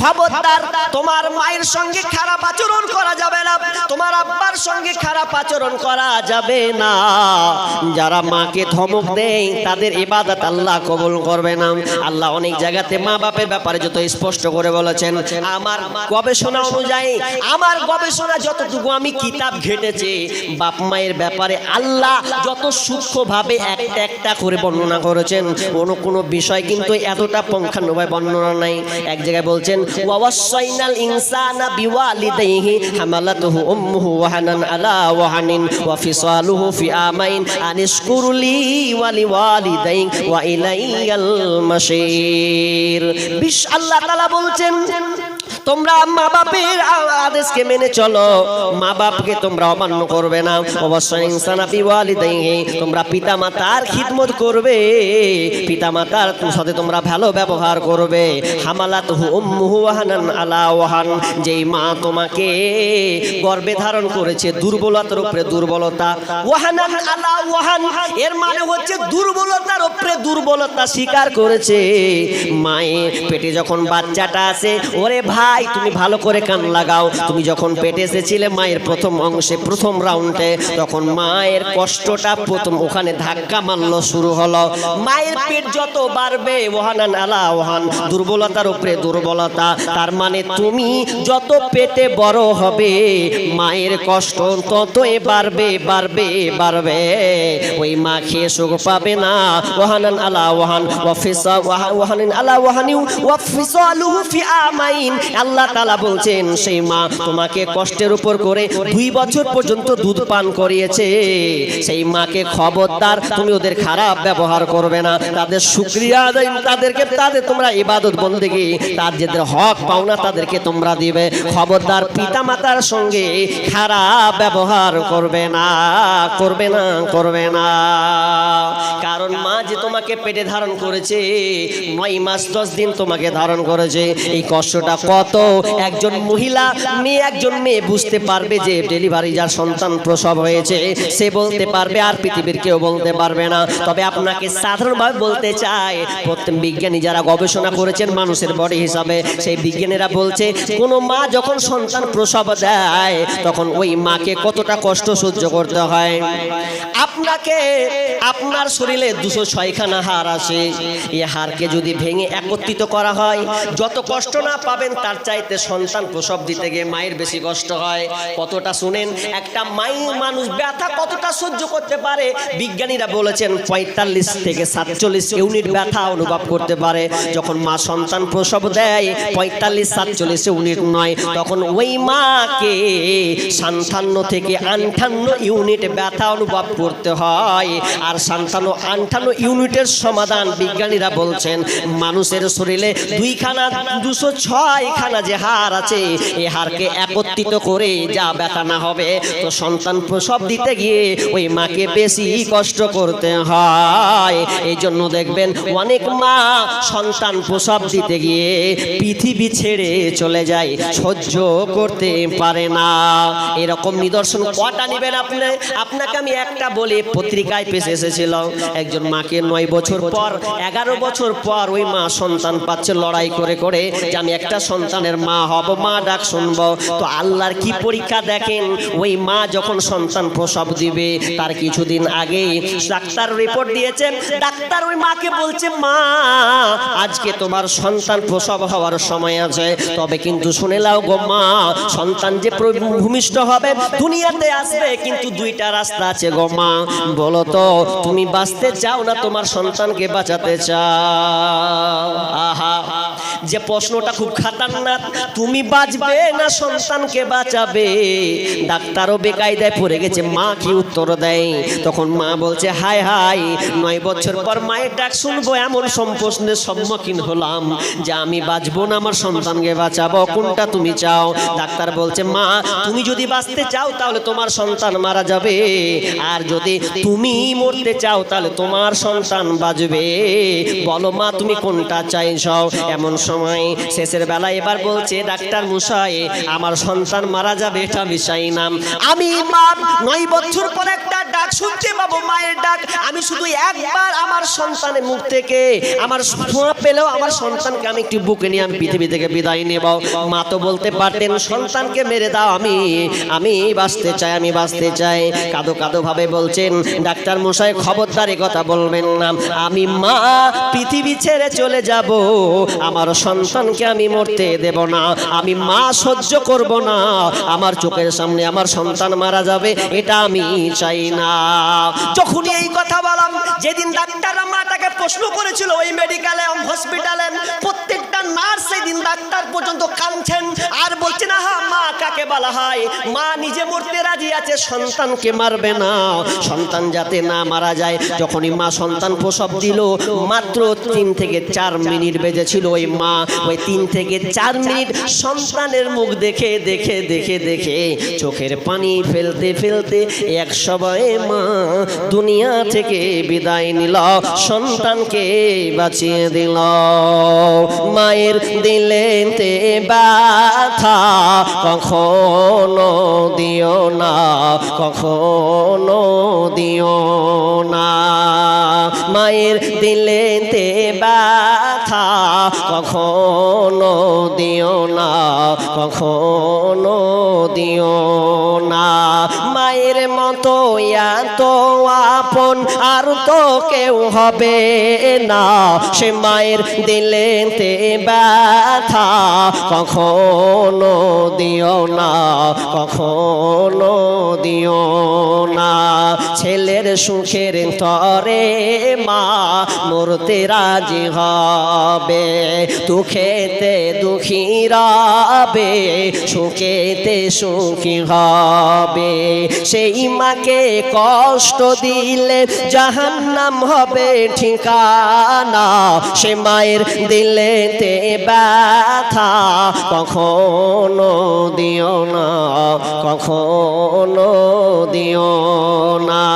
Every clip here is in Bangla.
খবরদার, তোমার মায়ের সঙ্গে খারাপ আচরণ করা যাবে না, তোমার আব্বার সঙ্গে খারাপ আচরণ করা যাবে না। যারা মাকে ধমক দেয়, তাদের ইবাদত আল্লাহ কবুল করবে না। আল্লাহ অনেক জায়গাতে মা বাপের ব্যাপারে যত স্পষ্ট করে বলেছেন। আমার গবেষণা অনুযায়ী, আমার গবেষণা যতটুকু আমি কিতাব ঘেটেছি, বাপ মায়ের ব্যাপারে আল্লাহ যত সূক্ষ্মভাবে একটা একটা করে বর্ণনা করেছেন, কোনো কোনো বিষয় কিন্তু এতটা পঙ্খানুভাবে বর্ণনা নাই। এক জায়গায় বলছেন ওয়াসাইনাল ইনসানা বিওয়ালিদাইহি হামালাতুহু উম্মুহু ওয়াহানান আলা ওয়াহানিন ওয়া ফিসালুহু ফি আমাইন আনিশকুরলি ওয়া লিওয়ালিদাইক ওয়া ইলাইয়াল মাসির বিশ আল্লাহ তাআলা বলছেন তোমরা মা বাপের আদেশকে মেনে চলো। মা বাপকে তোমরা অমান্য করবে না। অবশ্যই তোমরা পিতা মাতার খিদমত করবে। পিতা মাতার সাথে তোমরা ভালো ব্যবহার করবে। উম্মুহু ওয়াহানান আলা ওয়াহান, যেই মা তোমাকে গর্ভে ধারণ করেছে দুর্বলতার উপরে দুর্বলতা। ওয়াহানান আলা ওয়াহান, এর মানে হচ্ছে দুর্বলতার উপরে দুর্বলতা স্বীকার করেছে। মায়ের পেটে যখন বাচ্চাটা আছে, ওরে ভাই তুমি ভালো করে কান লাগাও। তুমি যখন পেটে এসেছিলে মায়ের প্রথম অংশে, প্রথম রাউন্ডে তখন মায়ের কষ্টটা প্রথম ওখানে ধাক্কা মারলো, শুরু হলো। মায়ের পেট যত বাড়বে ওহানান আলা ওহান, দুর্বলতার উপরে দুর্বলতা। তার মানে তুমি যত পেটে বড় হবে, মায়ের কষ্ট ততই বাড়বে বাড়বে বাড়বে। ওই মা খেয়ে সুখ পাবে না। ওহানান আলা ওহান, ওয়াফিসা ওয়াহানিন আলা ওয়াহানিউ ওয়াফিসালুহু ফি আমাইন। আল্লাহ তাআলা বলছেন, সেই মা তোমাকে কষ্টের উপর করে দুই বছর পর্যন্ত দুধ পান করিয়েছে। সেই মাকে খবরদার, তুমি ওদের খারাপ ব্যবহার করবে না। তাদের আদায় তাদেরকে, তাদের তোমরা ইবাদত বন্দেগি। তার যাদের হক পাওনা তাদেরকে তোমরা দিবে। খবরদার পিতা মাতার সঙ্গে খারাপ ব্যবহার করবে না করবে না করবে না। কারণ মা যে তোমাকে পেটে ধারণ করেছে, নয় মাস দশ দিন তোমাকে ধারণ করেছে। এই কষ্টটা কত একজন মহিলা, মেয়ে, একজন মেয়ে বুঝতে পারবে যে ডেলিভারি যার সন্তান প্রসব হয়েছে, সে বলতে পারবে আর পৃথিবীর কেউ বলতে পারবে না। তবে আপনাকে সাধারণভাবে বলতে চাই, প্রত্যেক বিজ্ঞানী যারা গবেষণা করেছেন মানুষের বডি হিসাবে, সেই বিজ্ঞানীরা বলছে, কোনো মা যখন সন্তান প্রসব দেয়, তখন ওই মাকে কতটা কষ্ট সহ্য করতে হয়? আপনাকে আপনার শরীরে দুশো ছয়খানা হার আছে। এই হারকে যদি ভেঙে একত্রিত করা হয়, যত কষ্ট না পাবেন, তার চাইতে সন্তান প্রসব দিতে গিয়ে মায়ের বেশি কষ্ট হয়। কতটা শুনেন? একটা মাই মানুষ ব্যথা কতটা সহ্য করতে পারে? বিজ্ঞানীরা বলেছেন পঁয়তাল্লিশ থেকে সাতচল্লিশ ইউনিট ব্যথা অনুভব করতে পারে। যখন মা সন্তান প্রসব দেয়, পঁয়তাল্লিশ সাতচল্লিশ ইউনিট নয়। তখন ওই মাকে সান্তান্ন থেকে আটান্ন ইউনিট ব্যথা অনুভব করতে হয়। আর সান্তান্ন আটান্ন ইউনিটের সমাধান বিজ্ঞানীরা বলছেন, মানুষের শরীরে দুইখানা, দুশো ছয়খানা যে হার আছে এই হারকে একত্রিত করে যা ব্যথা না হবে, তো সন্তান প্রসব দিতে গিয়ে ওই মাকে বেশি কষ্ট করতে হয়। এই জন্য দেখবেন অনেক মা সন্তান প্রসব দিতে গিয়ে পৃথিবী ছেড়ে চলে যায়, সহ্য করতে পারে না। এরকম নিদর্শন কটা নেবেন আপনি? আপনাকে আমি একটা বলে পত্রিকায় পেশে এসেছিল একজন মাকে নয় বছর পর, এগারো বছর পর ওই মা সন্তান পাচ্ছে লড়াই করে করে, যে আমি একটা সন্তানের মা হব, মা ডাক শুনব। তো আল্লাহর কি পরীক্ষা দেখেন? ওই মা যখন সন্তান প্রসব দিবে, তার কিছুদিন আগে ডাক্তার রিপোর্ট দিয়েছেন। ডাক্তার ওই মাকে বলছে, মা, আজকে তোমার সন্তান প্রসব হওয়ার সময় আছে। তবে কিন্তু শুনে লাও গো মা, সন্তান যে ভূমিষ্ঠ হবে, দুনিয়াতে আসবে, কিন্তু দুইটা রাস্তা আছে গো মা। বলো তো, তুমি বাঁচতে চাও না তোমার সন্তানকে বাঁচাতে চাও? আহা। যে প্রশ্নটা খুব খাতারনাক, তুমি বাঁচবে না সন্তানকে বাঁচাবে? ডাক্তারও বেকায়দায় পড়ে গেছে, মা কি উত্তর দেয়? তখন মা বলছে হাই হাই নয় বছর পর মায়ের ডাক শুনব, এমন সম্প্রশ্নের সম্মুখীন হলাম যে আমি বাঁচবো না, আমার সন্তানকে বাঁচাবো, কোনটা তুমি চাও? ডাক্তার বলছে, মা, তুমি যদি বাঁচতে চাও, তাহলে তোমার সন্তান মারা যাবে। আর যদি তুমি মরতে চাও, তাহলে তোমার সন্তান বাঁচবে। বলো, মা, তুমি কোনটা চাইছ? এমন সময়। শেষের বেলা এবার বলছে, ডাক্তার মশাই, আমার সন্তান মারা যাবে, এটা বিষয় নাম আমি নয় বছর পর একটা ডাক শুনতে পাবো মায়ের ডাক, আমি শুধু একবার আমার সন্তানের মুখ থেকে, আমার ছোঁয়া পেলেও আমার সন্তানকে আমি একটু বুকে নিয়ে আমি পৃথিবী থেকে বিদায় নেব। মা তো বলতে পারতেন, সন্তানকে মেরে দাও আমি আমি বাঁচতে চাই, আমি বাঁচতে চাই। কাদো কাদো ভাবে বলছেন, ডাক্তার মশাই, খবরদার কথা বলবেন না। আমি মা, পৃথিবী ছেড়ে চলে যাব, আমার সন্তানকে আমি মরতে দেব না, আমি মা সহ্য করব না। আমার চোখের সামনে আমার সন্তান মারা যাবে, এটা আমি চাই না। যখনই এই কথা বললাম, যেদিন ডাক্তাররা মাটাকে প্রশ্ন করেছিল, ওই মেডিকেলে হসপিটালে নার্স ডাক্তার পর্যন্ত কাঁদছেন। আর বলছে, না হা মা, কাকে বলা হয়? মা নিজে মরতে রাজি আছে, সন্তানকে মারবে না। সন্তান যাতে না মারা যায়, যখনই মা সন্তান প্রসব দিল, মাত্র তিন থেকে চার মিনিট বেজেছিল ওই মা। ওই তিন থেকে চার মিনিট সন্তানের মুখ দেখে দেখে দেখে দেখে চোখের পানি ফেলতে ফেলতে এক সময়ে মা দুনিয়া থেকে বিদায় নিল, সন্তানকে বাঁচিয়ে দিল। মায়ের দিলেতে ব্যথা কখনো দিও না, কখনো দিও না। মায়ের দিলেতে ব্যথা কখনো দিও না, কখনো দিও না। মায়ের মতো এত আপন আর তো কেউ হবে না, সে মায়ের দিলেতে ব্যথা কখনো দিও না কখনো দিও না। ছেলের সুখের তরে মা মরতে রাজি হবে। দুঃখেতে দুঃখী রবে, সুখেতে সুখী হবে। সেই মাকে কষ্ট দিলে জাহান্নাম হবে ঠিকানা। সে মায়ের দিলে দিলেতে ব্যথা কখনো দিও না, কখনো দিও না।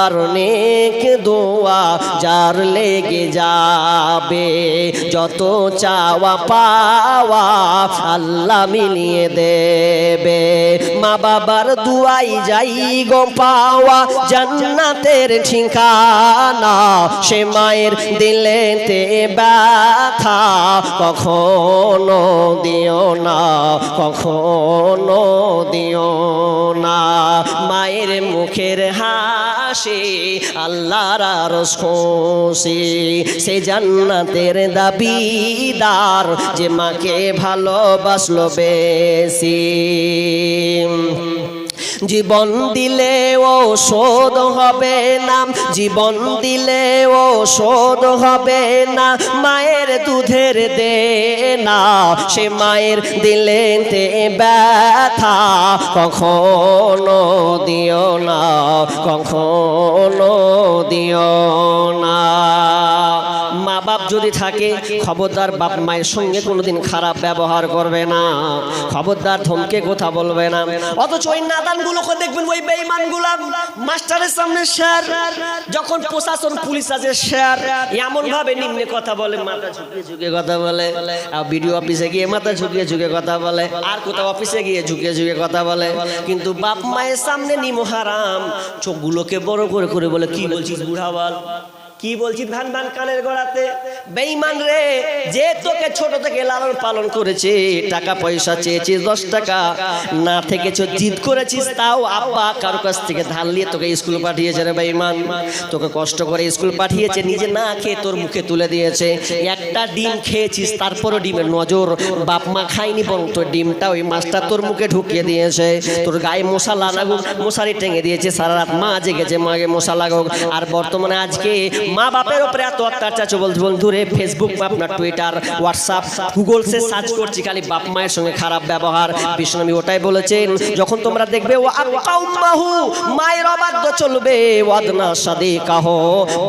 বাবার নেক দোয়া, যার লেগে যাবে, যত চাওয়া পাওয়া আল্লাহ মিলিয়ে দেবে। মা বাবার দুয়াই যাই গো পাওয়া, জান্নাতের ঠিকানা, সে মায়ের দিলেতে ব্যথা কখনো দিও না, কখনো দিও না। মায়ের মুখের হাসি আল্লাহর আরশ খোসে সে জান্নাতের দাবিদার যে মাকে ভালোবাসলো বেশি। জীবন দিলে ও শোধ হবে না। জীবন দিলে ও শোধ হবে না। মায়ের দুধের দে না। সে মায়ের দিলেতে ব্যথা কখনো দিও না। কখনো দিও না। যদি থাকে, খবরদার বাপ মায়ের সঙ্গে কোনোদিন খারাপ ব্যবহার করবে না। খবরদার ধমকে কথা বলবে না। অথচ ওই নাদানগুলোকে দেখবেন, ওই বেইমানগুলা মাস্টারের সামনে স্যার যখন প্রশাসন, পুলিশ আছে স্যার এমন ভাবে নিম্নে কথা বলে, মাথা ঝুঁকিয়ে ঝুঁকে কথা বলে। আর বিডিও অফিসে গিয়ে মাথা ঝুঁকিয়ে ঝুঁকে কথা বলে। আর কোথাও অফিসে গিয়ে ঝুঁকিয়ে ঝুঁকে কথা বলে। কিন্তু বাপ মায়ের সামনে নিমো হারাম, চোখগুলোকে বড় করে করে বলে, কি বলছিস বুড়া বল কি বলছি ধান ধান কানের গোড়াতে বেইমান রে, যে তোকে ছোট থেকে লালন পালন করেছে, টাকা পয়সা চেয়েছিস দশ টাকা, না থেকেছ, জিদ করেছিস, তাও আব্বা কারও কাছ থেকে ধার নিয়ে তোকে স্কুল পাঠিয়েছে রে বেইমান তোকে কষ্ট করে স্কুল পাঠিয়েছে, নিজে না খেয়ে তোর মুখে তুলে দিয়েছে। একটা ডিম খেয়েছিস, তারপরও ডিমের নজর বাপ মা খায়নি, বরং তোর ডিমটা ওই মাছটা তোর মুখে ঢুকিয়ে দিয়েছে। তোর গায়ে মশা লাগুক মশারি টেঙে দিয়েছে, সারা রাত মা জেগেছে মাকে মশা লাগুক আর বর্তমানে আজকে মা বাপের ওপরে এত অত্যাচার বলতে বন্ধু রে ফেসবুক আপনার টুইটার হোয়াটসঅ্যাপ গুগল সে সার্চ করছি, খালি বাপ মায়ের সঙ্গে খারাপ ব্যবহার। বিষ্ণু ওটাই বলেছেন, যখন তোমরা দেখবে ও আকাউম্মাহু মায়ের অবাধ্য চলবে। ওয়াদনা সাদে কাহ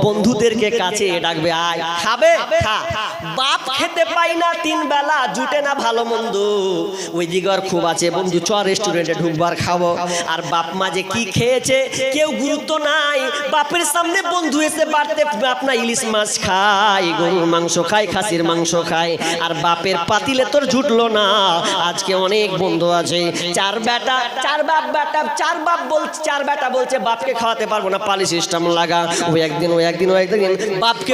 বন্ধুদেরকে কাছে ডাকবে, আয়, খাবে, খা। বাপ খেতে পাই না তিন বেলা, জুটে না ভালো মন্দ। ওই দিগর খুব আছে, বন্ধু, চ রেস্টুরেন্টে ঢুকবার, খাব। আর বাপ মা যে কি খেয়েছে, কেউ গুরুত্ব নাই। বাপের সামনে বন্ধু এসে বাড়তে আপনার ইলিশ মাছ খায়, গরুর মাংস খায়, খাসির মাংস খায়, আর বাপের পাতিলে তোর না। আজকে অনেক বন্ধু আছে, চার বেটা, চার বাপ বেটা, চার বাপ বলছে চার বেটা বলছে, বাপকে খাওয়াতে পারব না, পালি সিস্টেম লাগা। ওই একদিন ওই একদিন ওই একদিন বাপকে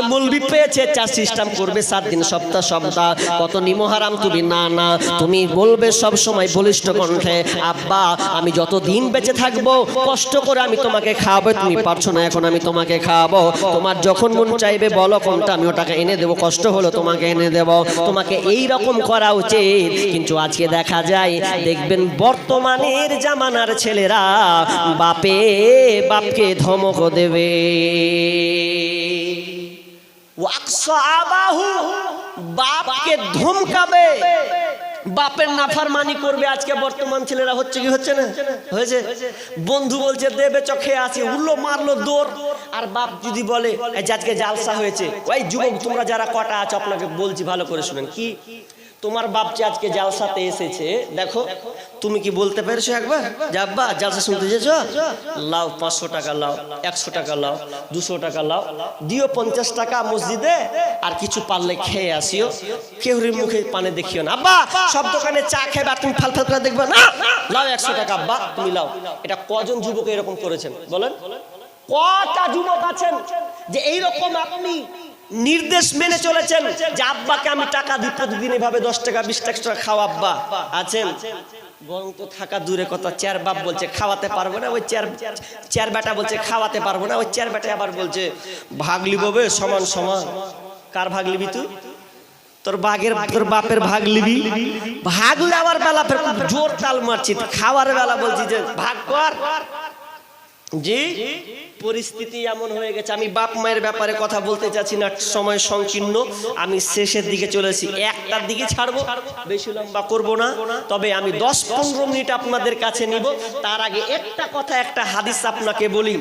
পেয়েছে, চার সিস্টেম করবে সাত দিন, সপ্তাহ সপ্তাহ। কত নিমহারাম তুমি না না, তুমি বলবে সব সময় বলিষ্ঠ কণ্ঠে, আব্বা, আমি যত দিন বেঁচে থাকব, কষ্ট করে আমি তোমাকে খাওয়াবো, তুমি পারছ না, এখন আমি তোমাকে খাওয়াবো। তোমার যখন মন চাইবে, বলো কোনটা, আমি ওটাকে এনে দেবো, কষ্ট হলো তোমাকে এনে দেব, তোমাকে এই রকম করা উচিত। কিন্তু আজকে দেখা যায়, দেখবেন বর্তমানের জামানার ছেলেরা বাপে বাপকে ধমক দেবে। বাপকে ধমকাবে। বাপের নাফারমানি করবে আজকে বর্তমান ছেলেরা, হচ্ছে কি হচ্ছে না? হয়েছে? বন্ধু বলছে, দেবে চোখে আছে উল্লো মারলো দৌড়। আর বাপ যদি বলে আজকে জালসা হয়েছে। ওই যুবক, তোমরা যারা কটা আছো, আপনাকে বলছি ভালো করে শুনেন। কি? তোমার বাপ যে আজকে জালসাতে এসেছে, দেখো, তুমি কি বলতে পেরেছ একবার? যাব্বা জালসা শুনতে যেছো লাও, পাঁচশো টাকা লাও, একশো টাকা লাও, দুশো টাকা লাও, দিও পঞ্চাশ টাকা মসজিদে, আর কিছু পারলে খেয়ে আসিও। কেউরির মুখে পানে দেখিও না। আব্বা, সব দোকানে চা আর তুমি ফাল ফাল করে দেখবে না? লাও একশো টাকা, আব্বা, তুমি লাও। এটা কজন যুবক এরকম করেছেন? বলেন। কটা যুবক আছেন যে এইরকম আপনি নির্দেশ মেনে চলেছেন যে আব্বাকে আমি টাকা দিই প্রতিদিন এভাবে দশ টাকা, বিশ টাকা খাও আব্বা। আছেন? বরং তো থাকা দূরে কথা, চেয়ার বাপ বলছে, খাওয়াতে পারব না। ওই চেয়ার চেয়ার বেটা বলছে, খাওয়াতে পারব না। ওই চেয়ার বেটা আবার বলছে ভাগ লিববে সমান সমান। কার ভাগ লিবি তুই? তোর বাঘের, তোর বাপের ভাগ লিবি ভাগ নেওয়ার বেলা জোর তাল মারছি। খাওয়ার বেলা বলছি যে, ভাগ কর। জি? পরিস্থিতি এমন হয়ে গেছে, আমি বাপ মায়ের ব্যাপারে কথা বলতে চাচ্ছি না, সময় সংকীর্ণ। আমি শেষের দিকে চলেছি একটার দিকে ছাড়বো, বেশি লম্বা করব না। তবে আমি দশ পনেরো মিনিট আপনাদের কাছে নিব, তার আগে একটা কথা, একটা হাদিস আপনাকে বলি।